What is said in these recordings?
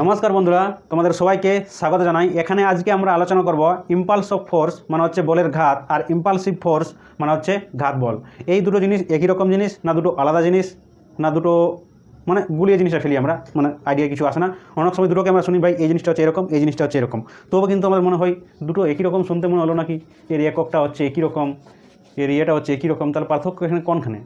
নমস্কার বন্ধুরা, তোমাদের সবাইকে স্বাগত জানাই। এখানে আজকে আমরা আলোচনা করব ইম্পালস অফ ফোর্স মানে হচ্ছে বলের ঘাত আর ইম্পালসিভ ফোর্স মানে হচ্ছে ঘাত বল। এই দুটো জিনিস একই রকম জিনিস, না দুটো আলাদা জিনিস, না দুটো মানে গুলিয়ে জিনিসটা ফেলি আমরা মানে আইডিয়া কিছু আসে না। অনেক সময় দুটোকে আমরা শুনি, ভাই, এই জিনিসটা হচ্ছে এরকম, এই জিনিসটা হচ্ছে এরকম। তবু কিন্তু আমার মনে হয় দুটো একই রকম শুনতে মনে হলো নাকি? এর এককটা হচ্ছে একই রকম, এর ইয়েটা হচ্ছে একই রকম, তাহলে পার্থক্য এখানে কোনখানে?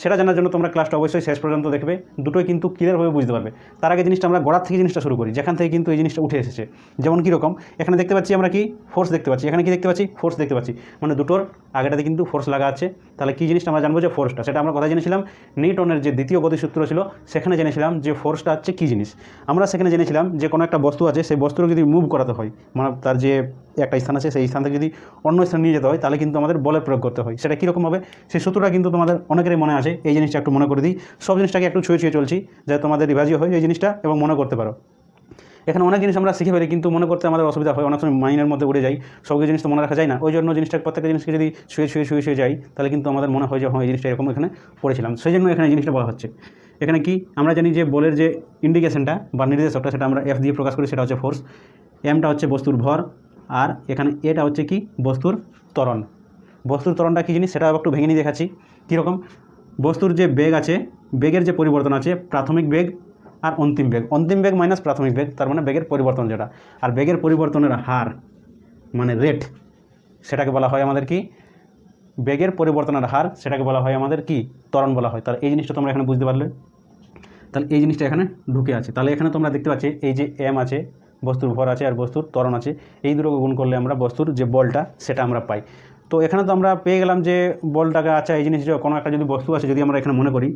সেটা জানার জন্য তোমরা ক্লাসটা অবশ্যই শেষ পর্যন্ত দেখবে। দুটোই কিন্তু ক্লিয়ারভাবে বুঝতে পারবে। তার আগে জিনিসটা আমরা গড়ার থেকে জিনিসটা শুরু করি, যেখান থেকে কিন্তু এই জিনিসটা উঠে এসেছে। যেমন কীরকম, এখানে দেখতে পাচ্ছি আমরা কি ফোর্স দেখতে পাচ্ছি, এখানে কি দেখতে পাচ্ছি? ফোর্স দেখতে পাচ্ছি। মানে দুটোর আগেটাতে কিন্তু ফোর্স লাগা আছে। তাহলে কী জিনিসটা আমরা জানব যে ফোর্সটা সেটা আমরা কথা জেনেছিলাম। নিউটনের যে দ্বিতীয় গতিসূত্র ছিল, সেখানে জেনেছিলাম যে ফোর্সটা হচ্ছে কী জিনিস? আমরা সেখানে জেনেছিলাম যে কোনো একটা বস্তু আছে, সেই বস্তুকে যদি মুভ করাতে হয় মানে তার যে একটা স্থান আছে, সেই স্থান থেকে যদি অন্য স্থানে নিয়ে যেতে হয়, তাহলে কিন্তু আমাদের বলের প্রয়োগ করতে হয়। সেটা কীরকম হবে? সেই সূত্রটা কিন্তু তোমাদের অনেকেরই মনে আছে। এই জিনিসটা একটু মনে করে দিই। সব জিনিসটাকে একটু ছুঁয়ে ছুঁয়ে চলছি, যাতে তোমাদের রিভাজিও হয় এই জিনিসটা এবং মনে করতে পারো। এখানে অনেক জিনিস আমরা শিখে ফেলি, কিন্তু মনে করতে আমাদের অসুবিধা হয়। অনেক সময় মাইনের মধ্যে উড়ে যাই সব জিনিস তো মনে রাখা যায় না। ওই জন্য জিনিসটা প্রত্যেকটা জিনিসকে যদি শুয়ে শুয়ে শুয়ে শুয়ে যাই, তাহলে কিন্তু আমাদের মনে হয় যে হ্যাঁ এই জিনিসটা এরকম এখানে পড়েছিলাম। সেই জন্য এখানে জিনিসটা বলা হচ্ছে। এখানে কি? আমরা জানি যে বলের যে ইন্ডিকেশনটা বা নির্দেশকটা সেটা আমরা এফ দিয়ে প্রকাশ করি, সেটা হচ্ছে ফোর্স এমটা হচ্ছে বস্তুর ভর, আর এখানে এটা হচ্ছে কি? বস্তুর ত্বরণ। বস্তুর ত্বরণটা কী জিনিস? সেটা আবার একটু ভেঙে নিয়ে দেখাচ্ছি। কীরকম? বস্তুর যে বেগ আছে, বেগের যে পরিবর্তন আছে, প্রাথমিক বেগ আর অন্তিম বেগ। অন্তিম বেগ মাইনাস প্রাথমিক বেগ, তার মানে বেগের পরিবর্তন যেটা। আর বেগের পরিবর্তনের হার মানে রেট সেটাকে বলা হয় আমাদের কি? বেগের পরিবর্তনের হার, সেটাকে বলা হয় আমাদের কি? ত্বরণ বলা হয়। তাহলে এই জিনিসটা তোমরা এখানে বুঝতে পারলে। তাহলে এই জিনিসটা এখানে ঢুকে আছে। তাহলে এখানে তোমরা দেখতে পাচ্ছি, এই যে এম আছে, বস্তুর ভর আছে আর বস্তুর ত্বরণ আছে, এই দুটোকে গুণ করলে আমরা বস্তুর যে বলটা, সেটা আমরা পাই। তো এখানে তো আমরা পেয়ে গেলাম যে বলটাকে আছে এই জিনিস যে কোনো একটা যদি বস্তু আছে, যদি আমরা এখানে মনে করি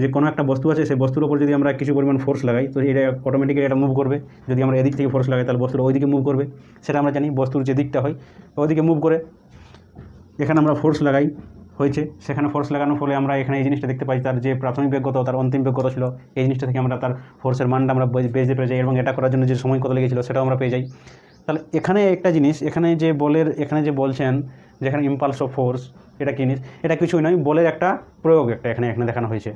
যে কোনো একটা বস্তু আছে, সেই বস্তুর উপর যদি আমরা কিছু পরিমাণ ফোর্স লাগাই, তো এটা অটোমেটিক্যালি এটা মুভ করবে। যদি আমরা এদিক থেকে ফোর্স লাগাই, তাহলে বস্তুর ওইদিকে মুভ করবে। সেটা আমরা জানি বস্তুর যে দিকটা হয় ওইদিকে মুভ করে এখানে আমরা ফোর্স লাগাই হয়েছে। সেখানে ফোর্স লাগানোর ফলে আমরা এখানে এই জিনিসটা দেখতে পাই, তার যে প্রাথমিক বেগ তার অন্তিম বেগ ছিল, এই জিনিসটা থেকে আমরা তার ফোর্সের মানটা আমরা বেজে পেয়ে যাই এবং এটা করার জন্য যে সময় কত লেগেছিল, সেটাও আমরা পেয়ে যাই। তাহলে এখানে একটা জিনিস, এখানে যে বলের, এখানে যে বলছেন যেখানে ইম্পালস অফ ফোর্স এটা কী জিনিস? এটা কিছুই নয়, বলের একটা প্রয়োগ একটা এখানে এখানে দেখানো হয়েছে।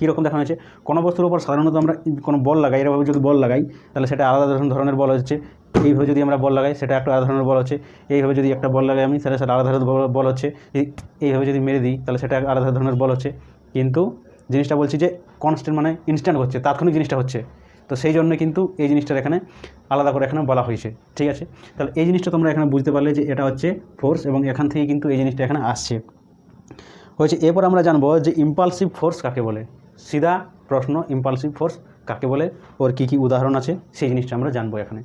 কীরকম দেখানো হয়েছে? কোনো বস্তুর উপর সাধারণত আমরা কোনো বল লাগাই এরভাবে যদি বল লাগাই, তাহলে সেটা আলাদা ধরনের বল হচ্ছে। এইভাবে যদি আমরা বল লাগাই, সেটা একটা আলাদা ধরনের বল হচ্ছে। এইভাবে যদি একটা বল লাগাই আমি সেটা সেটা আলাদা ধরনের বল- হচ্ছে। এই- এইভাবে যদি মেরে দিই, তাহলে সেটা আলাদা ধরনের বল হচ্ছে। কিন্তু জিনিসটা বলছি যে কনস্ট্যান্ট মানে ইনস্ট্যান্ট হচ্ছে, তাৎক্ষণিক জিনিসটা হচ্ছে। তো সেই জন্য কিন্তু এই জিনিসটার এখানে আলাদা করে এখানে বলা হয়েছে। ঠিক আছে? তাহলে এই জিনিসটা তোমরা এখানে বুঝতে পারলে যে এটা হচ্ছে ফোর্স এবং এখান থেকে কিন্তু এই জিনিসটা এখানে আসছে। হয়েছে, এরপর আমরা জানব যে ইম্পালসিভ ফোর্স কাকে বলে? সিধা, প্রশ্ন ইম্পালসিভ ফোর্স কাকে বলে, ওর কী কী উদাহরণ আছে, সেই জিনিসটা আমরা জানব এখানে।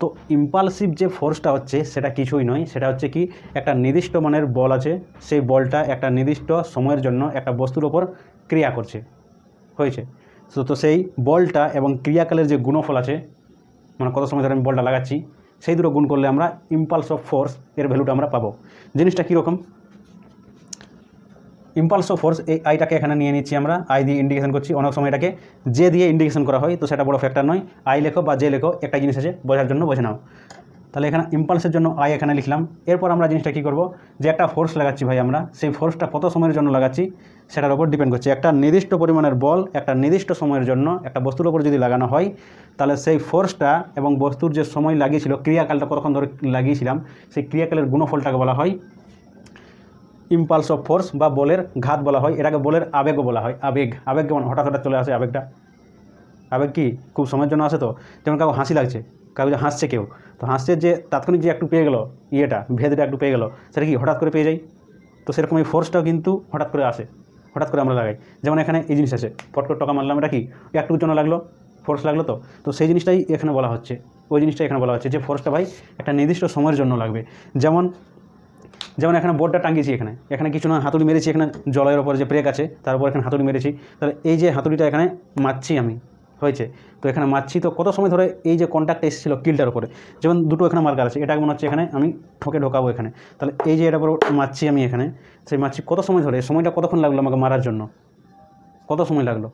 তো ইম্পালসিভ যে ফোর্সটা হচ্ছে, সেটা কিছুই নয়। সেটা হচ্ছে কি, একটা নির্দিষ্ট মানের বল আছে, সেই বলটা একটা নির্দিষ্ট সময়ের জন্য একটা বস্তুর ওপর ক্রিয়া করছে। হয়েছে? তো তো সেই বলটা এবং ক্রিয়াকালের যে গুণফল আছে মানে কত সময় ধরে আমি বলটা লাগাচ্ছি, সেই দুটো গুণ করলে আমরা ইম্পালস অফ ফোর্স এর ভ্যালুটা আমরা পাবো। জিনিসটা কীরকম ইম্পালস অফ ফোর্স এই আইটাকে এখানে নিয়ে নিচ্ছি আমরা। আই দিয়ে ইন্ডিকেশন করছি, অনেক সময় এটাকে জে দিয়ে ইন্ডিকেশন করা হয়, তো সেটা বড় ফ্যাক্টর নয়। আই লেখো বা যে লেখো, একটা জিনিস আছে, বোঝার জন্য বোঝে নাও। তাহলে এখানে ইম্পালসের জন্য আই এখানে লিখলাম। এরপর আমরা জিনিসটা কী করব? যে একটা ফোর্স লাগাচ্ছি ভাই আমরা, সেই ফোর্সটা কত সময়ের জন্য লাগাচ্ছি, সেটার উপর ডিপেন্ড করছে। একটা নির্দিষ্ট পরিমাণের বল, একটা নির্দিষ্ট সময়ের জন্য একটা বস্তুর উপর যদি লাগানো হয়, তাহলে সেই ফোর্সটা এবং বস্তুর যে সময় লাগিয়েছিল, ক্রিয়াকালটা কতক্ষণ ধরে লাগিয়েছিলাম, সেই ক্রিয়াকালের গুণফলটাকে বলা হয় ইম্পালস অফ ফোর্স বা বলের ঘাত বলা হয়। এটাকে বলের আবেগও বলা হয়। আবেগ। আবেগ যেমন হঠাৎ হঠাৎ চলে আসে আবেগটা। আবেগ কি? খুব সময়ের জন্য আসে তো? যেমন কাউ হাসি লাগছে কাউ যে হাসছে কেউ, তো হাসছে যে তাৎক্ষণিক যে একটু পেয়ে গেলো, ইয়েটা, ভেদটা একটু পেয়ে গেলো, সেটা কি হঠাৎ করে পেয়ে যাই তো সেরকম এই ফোর্সটাও কিন্তু হঠাৎ করে আসে, হঠাৎ করে আমরা লাগাই। যেমন এখানে এই জিনিস আছে, ফট করে টাকা মারলাম, এটা কি? একটুর জন্য লাগল? ফোর্স লাগল তো? তো সেই জিনিসটাই এখানে বলা হচ্ছে। ওই জিনিসটাই এখানে বলা হচ্ছে যে ফোর্সটা ভাই একটা নির্দিষ্ট সময়ের জন্য লাগবে। যেমন যেমন এখানে বোর্ডটা টাঙ্গিয়েছি এখানে। এখানে কিছু না, হাতুড়ি মেরেছি, এখানে জলের ওপর যে ব্রেক আছে, তার উপর এখানে হাতুড়ি মেরেছি। তাহলে এই যে হাতুড়িটা এখানে মারছি আমি, হয়েছে? তো এখানে মারছি, তো কত সময় ধরে এই যে কন্ট্যাক্ট এসেছিল কিলটার উপরে? যেমন দুটো এখানে মার্কার আছে, এটা মনে হচ্ছে এখানে আমি ঠোকে ঢোকাবো এখানে। তাহলে এই যে এটার উপর মারছি আমি এখানে, সেই মারছি কত সময় ধরে? সময়টা কতক্ষণ লাগল আমাকে মারার জন্য? কত সময় লাগল?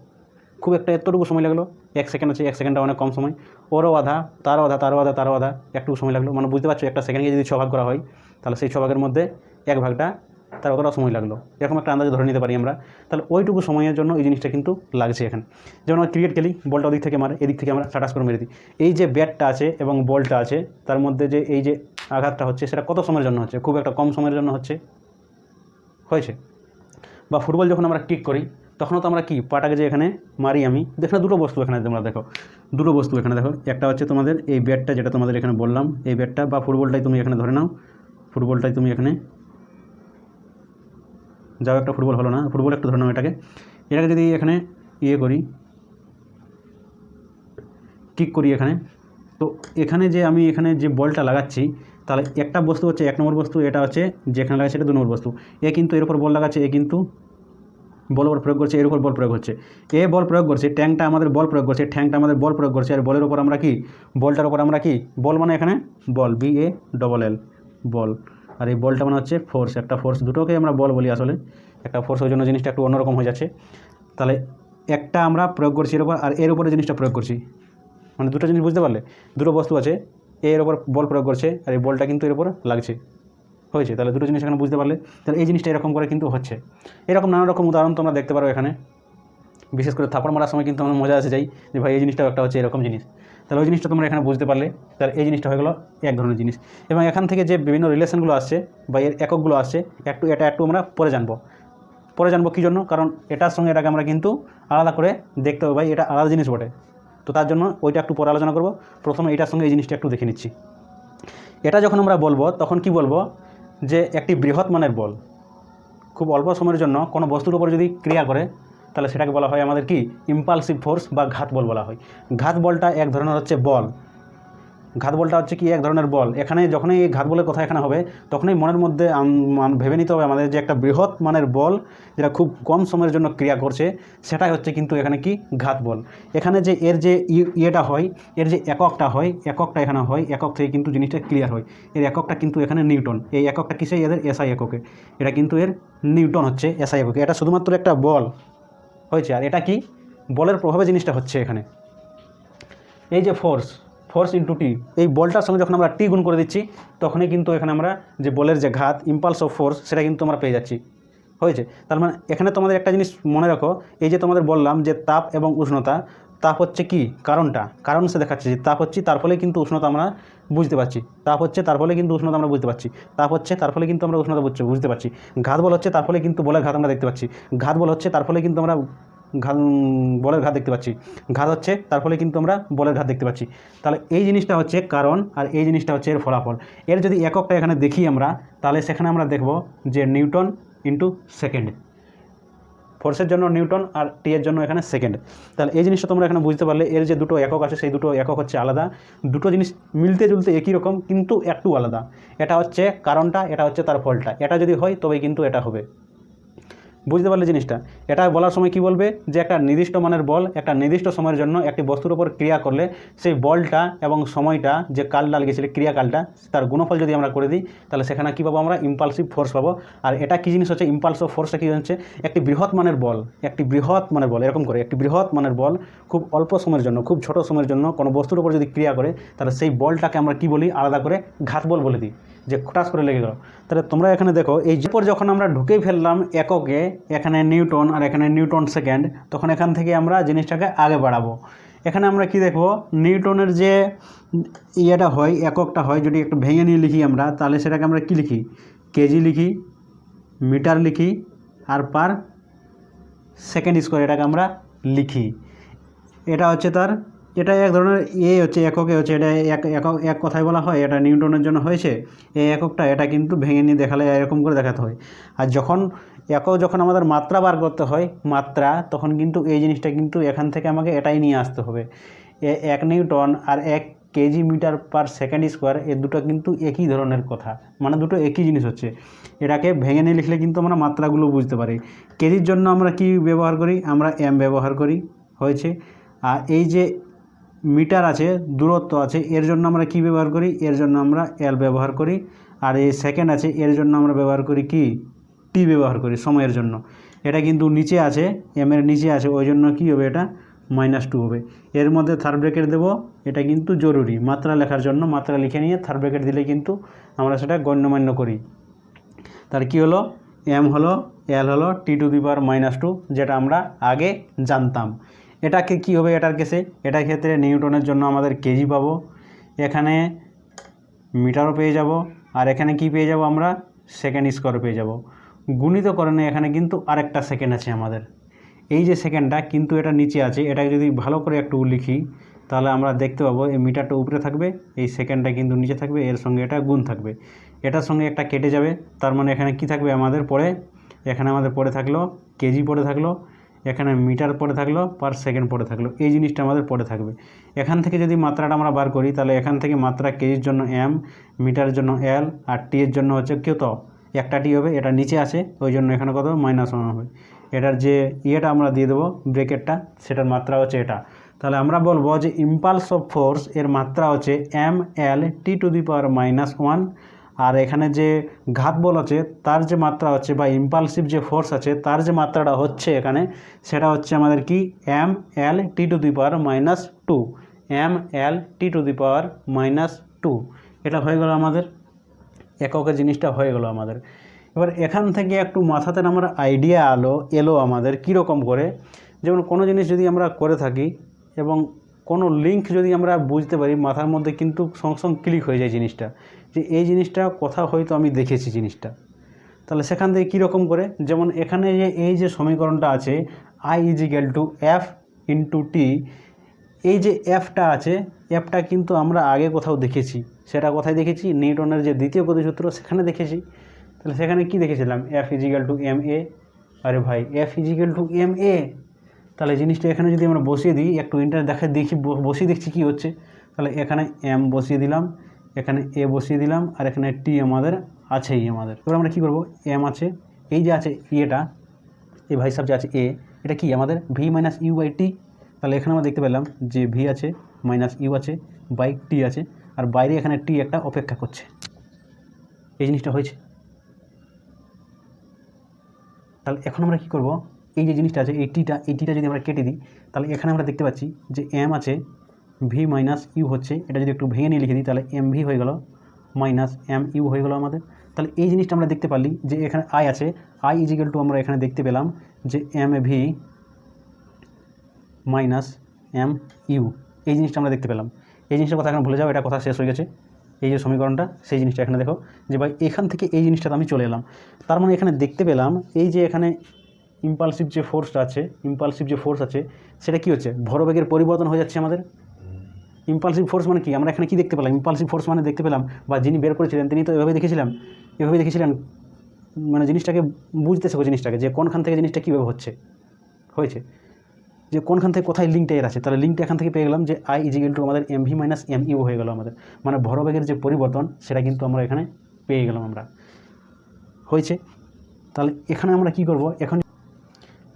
খুব একটা এতটুকু সময় লাগল, এক সেকেন্ড আছে, এক সেকেন্ডটা অনেক কম সময়। ওরও আধা, তারও আধা তারও আধা তারও আধা, একটুকু সময় লাগল। মানে বুঝতে পারছ, একটা সেকেন্ডকে যদি ছ ভাগ করা হয়, তাহলে সেই ছ ভাগের মধ্যে এক ভাগটা, তার অতটা সময় লাগল। এরকম একটা আন্দাজে ধরে নিতে পারি আমরা। তাহলে ওইটুকু সময়ের জন্য এই জিনিসটা কিন্তু লাগছে এখানে। যেমন আমরা ক্রিকেট খেলি, বলটা ওদিক থেকে মারে, এদিক থেকে আমরা স্টাটাস করে মেরে দিই। এই যে ব্যাটটা আছে এবং বলটা আছে, তার মধ্যে যে এই যে আঘাতটা হচ্ছে, সেটা কত সময়ের জন্য হচ্ছে? খুব একটা কম সময়ের জন্য হচ্ছে? হয়েছে। বা ফুটবল যখন আমরা কিক করি তখনও তো আমরা কি পাটাকে যে এখানে মারি আমি দেখো দুটো বস্তু এখানে তোমরা দেখো। দুটো বস্তু এখানে দেখো। একটা হচ্ছে তোমাদের এই ব্যাটটা যেটা তোমাদের এখানে বললাম, এই ব্যাটটা বা ফুটবলটাই তুমি এখানে ধরে নাও। ফুটবলটাই তুমি এখানে যাও, একটা ফুটবল হলো না, ফুটবল একটু ধরে নাও এটাকে। এটাকে যদি এখানে ইয়ে করি, কিক করি এখানে, তো এখানে যে আমি এখানে যে বলটা লাগাচ্ছি, তাহলে একটা বস্তু হচ্ছে এক নম্বর বস্তু, এটা হচ্ছে যেখানে লাগাচ্ছে এটা দু নম্বর বস্তু। এ কিন্তু এর উপর বল লাগাচ্ছে, এ কিন্তু বল উপর প্রয়োগ করছে, এর উপর বল প্রয়োগ হচ্ছে। এ বল প্রয়োগ করছে ট্যাঙ্কটা আমাদের বল প্রয়োগ করছে ট্যাঙ্কটা আমাদের বল প্রয়োগ করছে, আর বলের উপর আমরা কি? বলটার উপর আমরা কি? বল মানে এখানে বল, বি এ ডবল এল বল। আর এই বলটা মানে হচ্ছে ফোর্স একটা ফোর্স দুটোকে আমরা বল বলি আসলে। একটা ফোর্স ওই জন্য জিনিসটা একটু অন্যরকম হয়ে যাচ্ছে। তাহলে একটা আমরা প্রয়োগ করছি এর উপর, আর এর উপরে জিনিসটা প্রয়োগ করছি। মানে দুটো জিনিস বুঝতে পারলে? দুটো বস্তু আছে, এর উপর বল প্রয়োগ করছে, আর এই বলটা কিন্তু এর উপর লাগছে। হয়েছে, তাহলে দুটো জিনিস এখানে বুঝতে পারলে, তাহলে এই জিনিসটা এরকম করে কিন্তু হচ্ছে। এরকম নানা রকম উদাহরণ তোমরা দেখতে পারো এখানে। বিশেষ করে থাপড় মারার সময় কিন্তু আমার মজা আসে যাই, যে ভাই এই জিনিসটাও একটা হচ্ছে এরকম জিনিস। তাহলে ওই জিনিসটা তোমরা এখানে বুঝতে পারলে, তাহলে এই জিনিসটা হয়ে গেলো এক ধরনের জিনিস। এবং এখান থেকে যে বিভিন্ন রিলেশনগুলো আসছে বা এর এককগুলো আসছে, একটু এটা একটু আমরা পরে জানব। পরে জানব কী জন্য? কারণ এটার সঙ্গে এটাকে আমরা কিন্তু আলাদা করে দেখতে হবে ভাই, এটা আলাদা জিনিস বটে। তো তার জন্য ওইটা একটু পরে আলোচনা করব। প্রথমে এটার সঙ্গে এই জিনিসটা একটু দেখে নিচ্ছি। এটা যখন আমরা বলব, তখন কি বলব? যে একটি বৃহৎ মানের বল, খুব অল্প সময়ের জন্য কোনো বস্তুর উপর যদি ক্রিয়া করে, তাহলে সেটাকে বলা হয় আমাদের কি? ইম্পালসিভ ফোর্স বা ঘাত বল বলা হয়। ঘাত বলটা এক ধরনের হচ্ছে বল। ঘাত বলটা হচ্ছে কি এক ধরনের বল। এখানে যখনই এই ঘাত বলের কথা এখানে হবে, তখনই মনের মধ্যে ভেবে নিতে হবে আমাদের যে একটা বৃহৎ মানের বল যেটা খুব কম সময়ের জন্য ক্রিয়া করছে, সেটাই হচ্ছে কিন্তু এখানে কি ঘাত বল। এখানে যে এর যে ইয়েটা হয়, এর যে এককটা হয়, এককটা এখানে হয়, একক থেকে কিন্তু জিনিসটা ক্লিয়ার হয়। এর এককটা কিন্তু এখানে নিউটন, এই এককটা কিসে এদের এসআই এককে এটা কিন্তু এর নিউটন হচ্ছে এসআই এককে এটা শুধুমাত্র একটা বল হয়েছে, আর এটা কি? বলের প্রভাবে জিনিসটা হচ্ছে এখানে। এই যে ফোর্স ফোর্স ইন্টু টি এই বলটার সঙ্গে যখন আমরা টি গুণ করে দিচ্ছি, তখনই কিন্তু এখানে আমরা যে বলের যে ঘাত ইম্পালস অফ ফোর্স সেটা কিন্তু আমরা পেয়ে যাচ্ছি। হয়েছে? তার মানে এখানে তোমাদের একটা জিনিস মনে রাখো, এই যে তোমাদের বললাম যে তাপ এবং উষ্ণতা, তাপ হচ্ছে কি? কারণটা। কারণ সে দেখাচ্ছে যে তাপ হচ্ছে, তার ফলে কিন্তু উষ্ণতা আমরা বুঝতে পারছি। তাপ হচ্ছে, তার ফলে কিন্তু উষ্ণতা আমরা বুঝতে পারছি। তাপ হচ্ছে, তার ফলে কিন্তু আমরা উষ্ণতা বুঝতে পারছি। ঘাত বল হচ্ছে, তার ফলে কিন্তু বলের ঘাত আমরা দেখতে পাচ্ছি। ঘাত বল হচ্ছে, তার ফলে কিন্তু আমরা বলের ঘাত দেখতে পাচ্ছি। ঘাত হচ্ছে, তার ফলে কিন্তু আমরা বলের ঘাত দেখতে পাচ্ছি। তাহলে এই জিনিসটা হচ্ছে কারণ আর এই জিনিসটা হচ্ছে এর ফলাফল। এর যদি এককটা এখানে দেখি আমরা, তাহলে সেখানে আমরা দেখব যে নিউটন ইন্টু সেকেন্ড ফোর্সের জন্য নিউটন আর টি এর জন্য এখানে সেকেন্ড তাহলে এই জিনিসটা তোমরা এখানে বুঝতে পারলে, এর যে দুটো একক আছে, সেই দুটো একক হচ্ছে আলাদা। দুটো জিনিস মিলতে জুলতে একই রকম, কিন্তু একটু আলাদা। এটা হচ্ছে কারণটা, এটা হচ্ছে তার ফলটা। এটা যদি হয়, তবেই কিন্তু এটা হবে। বুঝতে পারলে জিনিসটা। এটা বলার সময় কি বলবে? যে একটা নির্দিষ্ট মানের বল একটা নির্দিষ্ট সময়ের জন্য একটি বস্তুর উপর ক্রিয়া করলে সেই বলটা এবং সময়টা, যে কালটা লেগেছিল ক্রিয়াকালটা, তার গুণফল যদি আমরা করে দিই, তাহলে সেখানে কী পাবো আমরা? ইম্পালসিভ ফোর্স পাবো। আর এটা কী জিনিস হচ্ছে? ইম্পালস অফ ফোর্সটা কী হচ্ছে? একটি বৃহৎ মানের বল, একটি বৃহৎ মানের বল, এরকম করে, একটি বৃহৎ মানের বল খুব অল্প সময়ের জন্য, খুব ছোট সময়ের জন্য কোনো বস্তুর উপর যদি ক্রিয়া করে, তাহলে সেই বলটাকে আমরা কি বলি? আলাদা করে ঘাত বল বলে দিই। যে খটাস করে লেগে গেল। তাহলে তোমরা এখানে দেখো, এই পর যখন আমরা ঢুকেই ফেললাম এককে, এখানে নিউটন আর এখানে নিউটন সেকেন্ড, তখন এখান থেকে আমরা জিনিসটাকে আগে বাড়াবো। এখানে আমরা কি দেখব? নিউটনের যে ইয়েটা হয়, এককটা হয়, যদি একটু ভেঙে নিয়ে লিখি আমরা, তাহলে সেটাকে আমরা কি লিখি? কেজি লিখি, মিটার লিখি, আর পার সেকেন্ড স্কোয়ার এটাকে আমরা লিখি। এটা হচ্ছে তার এটা এক ধরনের এ হচ্ছে, এককে হচ্ছে, এটা এক, একক, এক কথায় বলা হয়, এটা নিউটনের জন্য হয়েছে। এই এককটা, এটা কিন্তু ভেঙে নিয়ে দেখালে এরকম করে দেখাতে হয়। আর যখন একক যখন আমাদের মাত্রা বার করতে হয়, মাত্রা, তখন কিন্তু এই জিনিসটা কিন্তু এখান থেকে আমাকে এটাই নিয়ে আসতে হবে। এক নিউটন আর এক kg metre per second square, এ দুটো কিন্তু একই ধরনের কথা। মানে দুটো একই জিনিস হচ্ছে। এটাকে ভেঙে নিয়ে লিখলে কিন্তু আমরা মাত্রাগুলো বুঝতে পারি। কেজির জন্য আমরা কি ব্যবহার করি? আমরা এম ব্যবহার করি, হয়েছে। আর এই যে মিটার আছে, দূরত্ব আছে, এর জন্য আমরা কি ব্যবহার করি? এর জন্য আমরা এল ব্যবহার করি। আর এই সেকেন্ড আছে, এর জন্য আমরা ব্যবহার করি কি? টি ব্যবহার করি সময়ের জন্য। এটা কিন্তু নিচে আছে এম এর নিচে আছে, ওই জন্য কী হবে এটা? মাইনাস টু হবে। এর মধ্যে থার্ড ব্রেকেট দেবো, এটা কিন্তু জরুরি। মাত্রা লেখার জন্য, মাত্রা লিখে নিয়ে থার্ড ব্রেকেট দিলে কিন্তু আমরা সেটা গণ্যমান্য করি। তার কি হলো? এম হলো এল হলো T to the power minus two যেটা আমরা আগে জানতাম। এটাকে কি হবে এটার কেসে? এটার ক্ষেত্রে নিউটনের জন্য আমাদের কেজি পাবো। এখানে মিটারও পেয়ে যাব। আর এখানে কি পেয়ে যাব আমরা? সেকেন্ড স্কোয়ার পেয়ে যাব। গুণিতকরণে এখানে কিন্তু আরেকটা সেকেন্ড আছে আমাদের। এই যে সেকেন্ডটা কিন্তু এটা নিচে আছে। এটাকে যদি ভালো করে একটু লিখি, তাহলে আমরা দেখতে পাবো এই মিটারটা উপরে থাকবে, এই সেকেন্ডটা কিন্তু নিচে থাকবে, এর সঙ্গে এটা গুণ থাকবে। এটার সঙ্গে একটা কেটে যাবে। তার মানে এখানে কি থাকবে আমাদের পরে? এখানে আমাদের পড়ে থাকল, কেজি পড়ে থাকল। এখানে মিটার পড়ে থাকল পার সেকেন্ড পড়ে থাকল। এই জিনিসটা আমাদের পড়ে থাকবে। এখান থেকে যদি মাত্রাটা আমরা বার করি, তাহলে এখান থেকে মাত্রা কেজির জন্য এম মিটারের জন্য এল, আর টি এর জন্য হচ্ছে কত একটা টি হবে, এটা নিচে আছে ওই জন্য এখানে কত? মাইনাস ওয়ান হবে। এটার যে ইয়েটা আমরা দিয়ে দেবো ব্রেকেটটা সেটার মাত্রা হচ্ছে এটা। তাহলে আমরা বলব যে ইম্পালস অফ ফোর্স এর মাত্রা হচ্ছে M, L, T to the power minus one আর এখানে যে ঘাত বল আছে, তার যে মাত্রা হচ্ছে বা ইম্পালসিভ যে ফোর্স আছে, তার যে মাত্রাটা হচ্ছে এখানে, সেটা হচ্ছে আমাদের কি? M L T to the power minus two M L T to the power minus two এটা হয়ে গেল আমাদের এককের জিনিসটা হয়ে গেল আমাদের। এবার এখান থেকে একটু মাথাতে আমার আইডিয়া আলো, এলো আমাদের কীরকম করে? যেমন কোনো জিনিস যদি আমরা করে থাকি এবং কোনো লিঙ্ক যদি আমরা বুঝতে পারি, মাথার মধ্যে কিন্তু সঙ্গে সঙ্গে ক্লিক হয়ে যায় জিনিসটা। যে এই জিনিসটা কোথাও হয়তো আমি দেখেছি জিনিসটা। তাহলে সেখান থেকে কীরকম করে? যেমন এখানে যে এই যে সমীকরণটা আছে I is equal to F into T এই যে এফটা আছে এফটা কিন্তু আমরা আগে কোথাও দেখেছি। সেটা কোথায় দেখেছি? নিউটনের যে দ্বিতীয় গতিসূত্র, সেখানে দেখেছি। তাহলে সেখানে কি দেখেছিলাম? F equal to M A আরে ভাই F equal to M A তাহলে জিনিসটা এখানে যদি আমরা বসিয়ে দিই, একটু ইন্টার দেখা দেখি বসিয়ে দেখছি কি হচ্ছে। তাহলে এখানে এম বসিয়ে দিলাম, এখানে এ বসিয়ে দিলাম, আর এখানে টি আমাদের আছেই আমাদের। এবার আমরা কী করব? এম আছে, এই যে আছে ইয়েটা এই ভাই সাহেব যে আছে এ এটা কি আমাদের? V minus U by T তাহলে এখানে আমরা দেখতে পেলাম যে ভি আছে মাইনাস ইউ আছে বাই টি আছে, আর বাইরে এখানে টি একটা অপেক্ষা করছে। এই জিনিসটা হয়েছে। তাহলে এখন আমরা কি করব? এই যে জিনিসটা আছে, এই টিটা এই টিটা যদি আমরা কেটে দিই, তাহলে এখানে আমরা দেখতে পাচ্ছি যে এম আছে ভি মাইনাস ইউ হচ্ছে, এটা যদি একটু ভেঙে নিয়ে লিখে দিই, তাহলে এম ভি হয়ে গেল মাইনাস এম ইউ হয়ে গেল আমাদের। তাহলে এই জিনিসটা আমরা দেখতে পারলি যে এখানে আই আছে আই ইজিক্যাল টু আমরা এখানে দেখতে পেলাম যে M V minus M U এই জিনিসটা আমরা দেখতে পেলাম। এই জিনিসটার কথা এখন ভুলে যাও, এটা কথা শেষ হয়ে গেছে। এই যে সমীকরণটা, সেই জিনিসটা এখানে দেখো যে ভাই, এখান থেকে এই জিনিসটাতে আমি চলে এলাম। তার মানে এখানে দেখতে পেলাম, এই যে এখানে ইম্পালসিভ যে ফোর্সটা আছে ইম্পালসিভ যে ফোর্স আছে, সেটা কি হচ্ছে? ভরবেগের পরিবর্তন হয়ে যাচ্ছে আমাদের? ইম্পালসিভ ফোর্স মানে কি? আমরা এখানে কি দেখতে পেলাম? ইম্পালসিভ ফোর্স মানে দেখতে পেলাম বা যিনি বের করেছিলেন, তিনি তো এভাবে দেখেছিলাম এভাবে দেখেছিলেন? মানে জিনিসটাকে বুঝতে শেখো জিনিসটাকে, যে কোনখান থেকে জিনিসটা কীভাবে হচ্ছে, হয়েছে। যে কোনখান থেকে কোথায় লিঙ্কটা এর আছে, তাহলে লিঙ্কটা এখান থেকে পেয়ে গেলাম যে আই ইজিক্যাল টু আমাদের M V minus M U হয়ে গেল আমাদের। মানে ভরবেগের যে পরিবর্তন, সেটা কিন্তু আমরা এখানে পেয়ে গেলাম আমরা। হয়েছে? তাহলে এখানে আমরা কি করব? এখন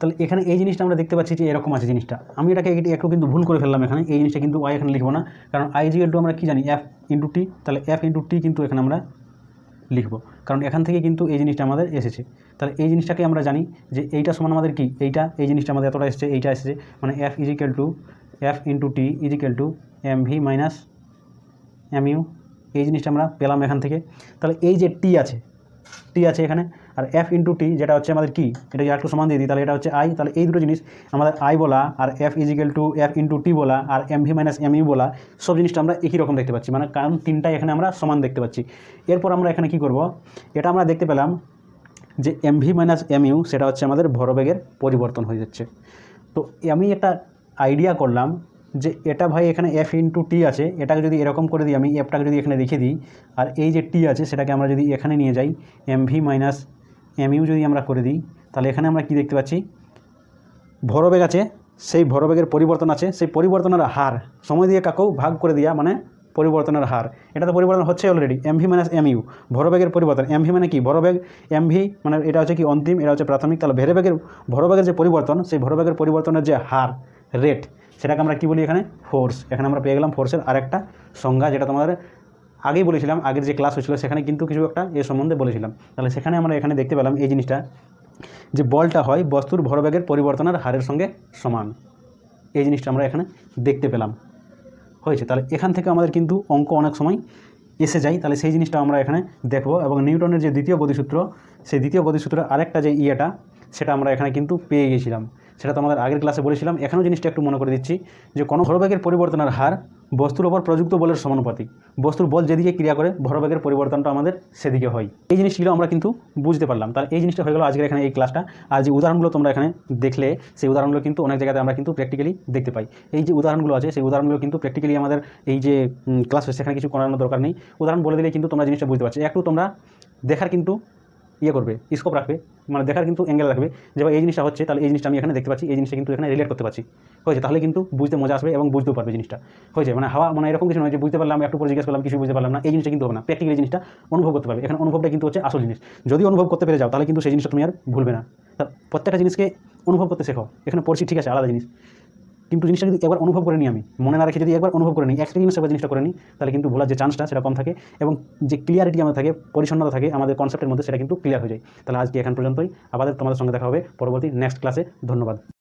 তাহলে এখানে এই জিনিসটা আমরা দেখতে পাচ্ছি যে এরকম আছে জিনিসটা। আমি এটাকে একটু- কিন্তু ভুল করে ফেললাম এখানে। এই জিনিসটা কিন্তু ওয়াই এখানে লিখব না। কারণ আই টু আমরা কী জানি? এফ ইন্টু টি তাহলে এফ ইন্টু টি কিন্তু এখানে আমরা লিখব। কারণ এখান থেকে কিন্তু এই জিনিসটা আমাদের এসেছে। তাহলে এই জিনিসটাকে আমরা জানি যে এইটা সমান আমাদের কি? এইটা, এই জিনিসটা আমাদের এতটা এসেছে, এইটা এসেছে। মানে F equal to F into T equal to M V minus M U এই জিনিসটা আমরা পেলাম এখান থেকে। তাহলে এই যে টি আছে টি আছে এখানে। আর এফ ইন্টু টি যেটা হচ্ছে আমাদের কি? এটা একটু সমান দিয়ে দিই, তাহলে এটা হচ্ছে আই তাহলে এই দুটো জিনিস আমাদের আই বলা আর F equal to F into T বলা আর M V minus M U বলা, সব জিনিসটা আমরা একই রকম দেখতে পাচ্ছি। মানে কারণ তিনটাই এখানে আমরা সমান দেখতে পাচ্ছি। এরপর আমরা এখানে কি করব? এটা আমরা দেখতে পেলাম যে M V minus M U সেটা হচ্ছে আমাদের ভরবেগের পরিবর্তন হয়ে যাচ্ছে। তো আমি একটা আইডিয়া করলাম যে এটা ভাই এখানে এফ ইন্টু টি আছে, এটাকে যদি এরকম করে দিই, আমি এফটাকে যদি এখানে রেখে দিই, আর এই যে টি আছে সেটাকে আমরা যদি এখানে নিয়ে যাই M V minus M U যদি আমরা করে দিই, তাহলে এখানে আমরা কি দেখতে পাচ্ছি? ভরবেগ আছে, সেই ভরবেগের পরিবর্তন আছে, সেই পরিবর্তনের হার, সময় দিয়ে কাকেও ভাগ করে দেওয়া মানে পরিবর্তনের হার। এটা তো পরিবর্তন হচ্ছে already M V minus M U ভরবেগের পরিবর্তন। এম ভি মানে কি? ভরবেগ এম ভি মানে এটা হচ্ছে কি অন্তিম, এটা হচ্ছে প্রাথমিক। তাহলে ভেরবেগের, ভরবেগের যে পরিবর্তন, সেই ভরবেগের পরিবর্তনের যে হার রেট সেটাকে আমরা কি বলি এখানে? ফোর্স এখানে আমরা পেয়ে গেলাম ফোর্সের আরেকটা সংজ্ঞা, যেটা তোমাদের আগেই বলেছিলাম, আগের যে ক্লাস হয়েছিল, সেখানে কিন্তু কিছু একটা এ সম্বন্ধে বলেছিলাম। তাহলে সেখানে আমরা এখানে দেখতে পেলাম এই জিনিসটা, যে বলটা হয় বস্তুর ভরবেগের পরিবর্তনের হারের সঙ্গে সমান। এই জিনিসটা আমরা এখানে দেখতে পেলাম। হয়েছে, তাহলে এখান থেকে আমাদের কিন্তু অঙ্ক অনেক সময় এসে যাই তাহলে সেই জিনিসটা আমরা এখানে দেখব এবং নিউটনের যে দ্বিতীয় গতিসূত্র, সেই দ্বিতীয় গতিসূত্রের আরেকটা যে ইয়েটা, সেটা আমরা এখানে কিন্তু পেয়ে গেছিলাম। সেটা তো আমাদের আগের ক্লাসে বলেছিলাম। এখানেও জিনিসটা একটু মনে করে দিচ্ছি, যে কোনো ভরবেগের পরিবর্তনের হার বস্তুর ওপর প্রযুক্ত বলের সমানুপাতিক। বস্তুর বল যেদিকে ক্রিয়া করে, ভরবেগের পরিবর্তনটা আমাদের সেদিকে হয়। এই জিনিসগুলো আমরা কিন্তু বুঝতে পারলাম। তাহলে এই জিনিসটা হয়ে গেল আজকের এখানে এই ক্লাসটা আর যে উদাহরণগুলো তোমরা এখানে দেখলে, সেই উদাহরণগুলো কিন্তু অনেক জায়গাতে আমরা কিন্তু প্র্যাকটিক্যালি দেখতে পাই। এই যে উদাহরণগুলো আছে, সেই উদাহরণগুলো কিন্তু প্র্যাকটিক্যালি আমাদের এই যে ক্লাস সেখানে কিছু করানোর দরকার নেই। উদাহরণ বলে দিলে কিন্তু তোমরা জিনিসটা বুঝতে পারছ। একটু তোমরা দেখার কিন্তু ইয়ে করবে স্কোপ রাখবে মানে দেখার কিন্তু অ্যাঙ্গেল রাখবে যে এই জিনিসটা হচ্ছে, তাহলে এই জিনিসটা আমি এখানে দেখতে পাচ্ছি, এই জিনিসটা কিন্তু এখানে রিলেট করতে পারছি। হয়েছে, তাহলে কিন্তু বুঝতে মজা আসবে এবং বুঝতেও পারবে জিনিসটা। হয়েছে মানে হাওয়া মানে এরকম কিছু নয় যে বুঝতে পারলাম একটু পরে জিজ্ঞেস করলাম কিছু বুঝতে পারলাম না, এই জিনিসটা কিন্তু হবে না। প্র্যাকটিক্যালি জিনিসটা অনুভব করতে পারবে। এখানে অনুভবটা কিন্তু হচ্ছে আসল জিনিস। যদি অনুভব করতে পেরে যাও, তাহলে কিন্তু সেই জিনিসটা তুমি আর ভুলবে না। প্রত্যেকটা জিনিসকে অনুভব করতে শেখো। এখানে পড়ছি, ঠিক আছে, আলাদা জিনিস। কিন্তু জিনিসটা যদি একবার অনুভব করে নিই আমি, মনে না রেখে যদি একবার অনুভব করে নিই এক্সপিরিয়েন্স একবার জিনিসটা করে নিই, তাহলে কিন্তু ভোলার যে চান্সটা সেটা কম থাকে এবং যে ক্লিয়ারিটি আমাদের থাকে, পরিচ্ছন্নতা থাকে, আমাদের কনসেপ্টের মধ্যে সেটা কিন্তু ক্লিয়ার হয়ে যায়। তাহলে আজকে এখন পর্যন্তই। আবার তোমাদের সঙ্গে দেখা হবে। পরবর্তী নেক্সট ক্লাসে ধন্যবাদ।